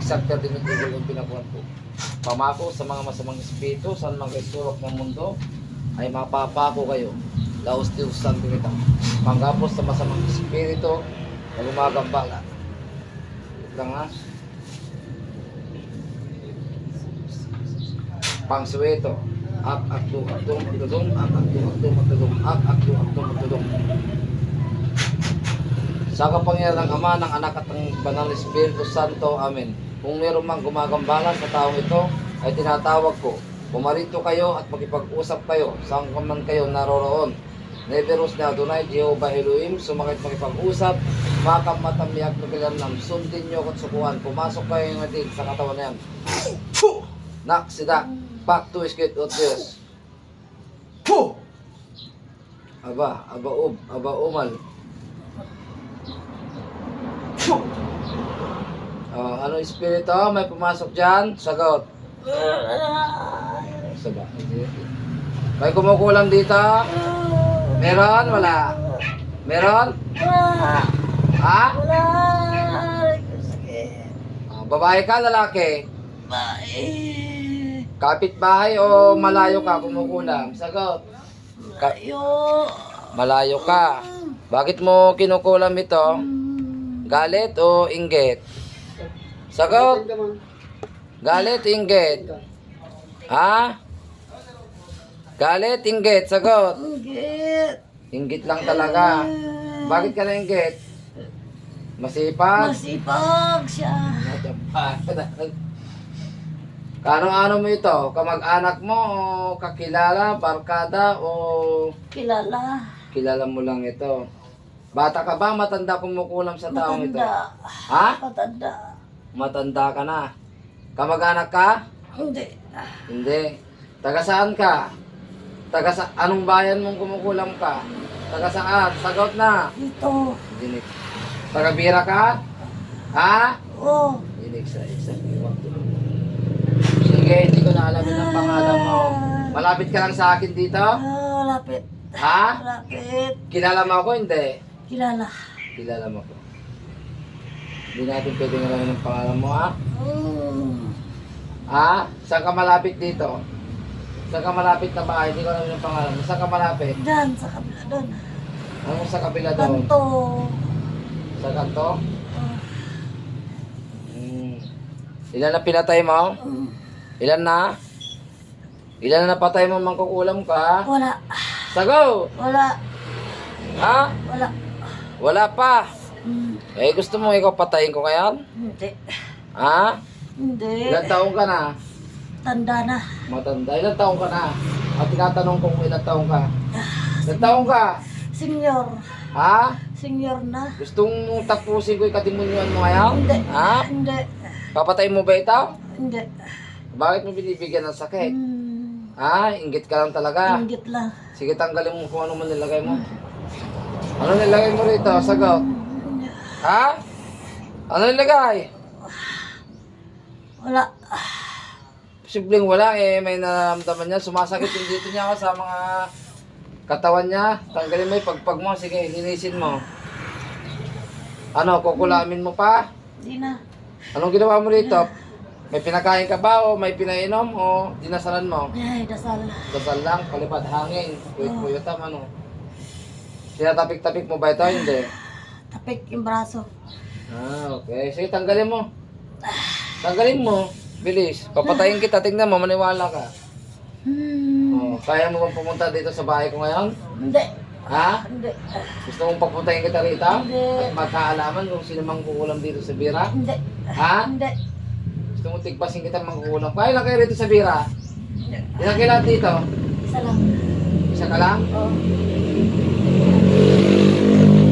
Exact 30 Eagle yung pinakuhan po. Pamako sa mga masamang espiritu, saan mga isurok ng mundo, ay mapapako kayo. Laos Dios Santimita. Panggapos sa masamang espiritu na gumagambala. Wait lang ha. Pangsueto. Ak akdo akdo magdudong. Ak akdo akdo magdudong. Ak akdo akdo magdudong. Sa kapangyarihan ng Ama, ng Anak at ng Banal na Espiritu Santo. Amen. Kung meron mang gumagambala sa taong ito, ay tinatawag ko. Pumarito kayo at makipag-usap kayo saan ka man kayo naroroon. Neveros na Adonai, Jehovah Elohim, sumakit makipag-usap, makam matamyak na bilanam, sundin nyo at sukuhan, pumasok kayo ng natin sa katawan na yan. Nak, sida, pak to iskit yes. Puh! Aba, aba ub, aba umal. Oh, ano espiritu? May pumasok dyan? Sagot. Sagot. May kumukulam dito? Meron? Wala? Meron? Ha? Wala. Ah, babae ka, lalaki? Bae. Kapit-bahay o malayo ka kumukulam? Sagot. Ka- Layo. malayo ka. Bakit mo kinukulam ito? Galit o inggit? Sagot. Galit, inggit. Ha? Galit, inggit. Sagot. Inggit. Inggit lang talaga. Bakit ka na inggit? Masipag? Masipag siya. Kano-ano mo ito? Kamag-anak mo o kakilala, barkada o Kilala. kilala mo lang ito? Bata ka ba? Matanda kumukulam sa taong ito? Matanda. Ha? Matanda. Matanda ka na. Kamag-anak ka? Hindi. Hindi. Taga saan ka? Taga sa anong bayan mong kumukulam ka? Taga saan? Sagot na. Dito. Dinig. Taga Bira ka? Ha? Oh. Dinig sa isa. Sige, hindi ko na alamin ang pangalan mo. Malapit ka lang sa akin dito? Ah, lapit. Ha? Lapit. Kilala mo ako? Hindi. Kilala. Kilala mo ko. Hindi natin pwedeng alamin ang pangalan mo, ha? Mm. Ha? Saan ka malapit dito? Saan ka malapit na bahay? Hindi ko alamin ang pangalan mo. Saan ka malapit? Diyan, sa kabila doon. Ano sa kabila doon? Kanto. Sa kanto? Ah, Hmm. Ilan na pinatay mo? mm. Ilan na? Ilan na napatay mo mangkukulam ka? Wala. Sago! Wala. Ha? Wala. Wala pa. Mm. Eh, gusto mo ikaw patayin ko kaya? Hindi. Ha? Hindi. Ilan taong ka na? Tanda na. Matanda. Ilan taong ka na? At tinatanong ko kung ilan taong ka. Ilan taong ka? Senior. Ha? Senior na. Gustong tapusin ko yung katimunyuan mo ngayon? Hindi. Ha? Hindi. Papatayin mo ba ito? Hindi. Bakit mo binibigyan ng sakit? Hmm. Ha? Inggit ka lang talaga. Inggit lang. Sige, tanggalin mo kung ano man nilagay mo. Ano nilagay mo rito? Sagot. Ha? Ano nilagay? Wala. Posibleng wala eh. May nararamdaman niya. Sumasakit yung dito niya sa mga katawan niya. Tanggalin mo yung pagpag mo. Sige, linisin mo. Ano, kukulamin mo pa? Hindi na. Anong ginawa mo rito? May pinakain ka ba o may pinainom o dinasalan mo? Ay, dasal. Dasal lang, palipad hangin, kuyot-kuyutam ano. Tinatapik-tapik mo ba ito? Hindi. Tapik yung braso. Ah, okay. Sige, tanggalin mo. Tanggalin mo. Bilis. Papatayin kita. Tingnan mo, maniwala ka. Hmm. Oh, kaya mo bang pumunta dito sa bahay ko ngayon? Hindi. Ha? Hindi. Gusto mong papuntahin kita rito? Hindi. At magkaalaman kung sino mang kukulam dito sa bira? Hindi. Ha? Hindi. Gusto mong tigpasin kita mang kukulam? Kaya lang kayo rito sa bira? Ilan kayo lahat dito? Isa lang. Isa ka lang? Oh.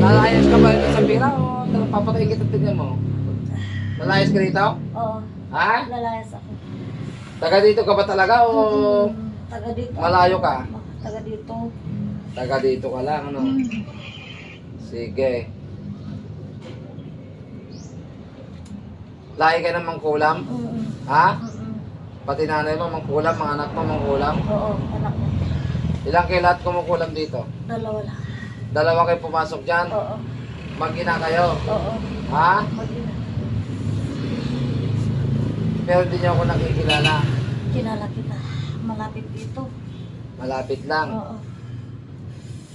Lalayas ka ba rito sa bira o papatayin kita tignan mo? Lalayas ka rito? Oo. Ha? Lalayas ako. Taga dito ka ba talaga o. Taga dito. malayo ka? Taga dito. Taga dito ka lang, ano? Sige. Lahi ka ng mangkulam? Mm. Ha? Mm. Pati nanay mo mangkulam, mga anak mo mangkulam? Oo, anak ko. Ilang kayo lahat kumukulam dito? Dalawa lang. Dalawa kayo pumasok dyan? Oo. Mag-ina kayo? Oo. Ha? Mag-ina. Pero hindi niyo ako nakikilala. Kilala kita. Malapit dito. Malapit lang. Oo.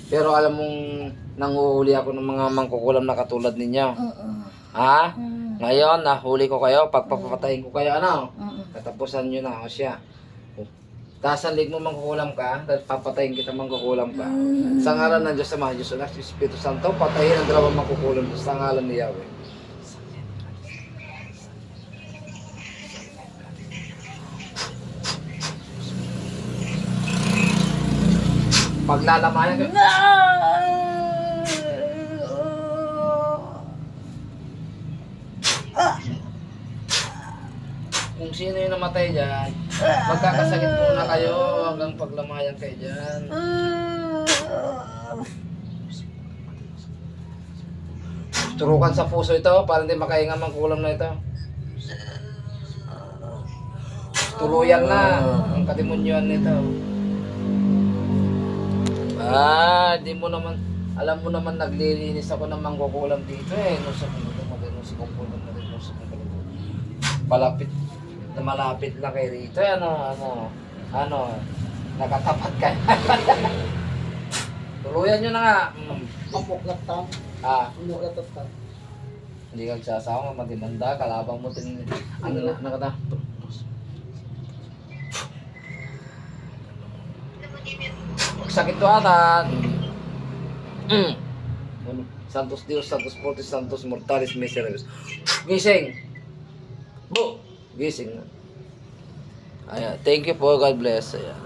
Pero alam mong nanguhuli ako ng mga mangkukulam na katulad ninyo. Oo. Ha? Mm. Ngayon, nahuli ko kayo, pagpapatayin ko kayo, ano? Oo. Katapusan nyo na ako siya. Taas ang lig mo mangkukulam ka, papatayin kita mangkukulam ka. Sa ngalan ng Diyos sa mga Diyos, Anak, Espiritu Santo, patayin ang dalawang mangkukulam sa ngalan ni Yahweh. Paglalamayan ka, kung sino yung namatay dyan, magkakasakit muna kayo hanggang paglamayan kayo dyan. Turukan sa puso ito para hindi makahinga mang kulam na ito. Tuluyan na ang katimunyon nito. Ah, di mo naman, alam mo naman naglilinis ako ng mangkukulam dito eh. No, sa mga magano si kukulam na rin no, sa mga Palapit, na malapit lang kay rito. eh, Ano, ano, ano, nakatapat ka. Tuluyan nyo na nga. Mm. Pamuklat tam. Ah, Pamuklat at tam. hindi ka nagsasawa, magimanda, kalabang mo tin... Ano na, nakata? Sakit to ata. Mm. Santos Dios, Santos Fortis, Santos Mortalis, Miserables. Gising! Bu! Gising na. Ayan, thank you po, God bless. Ayan.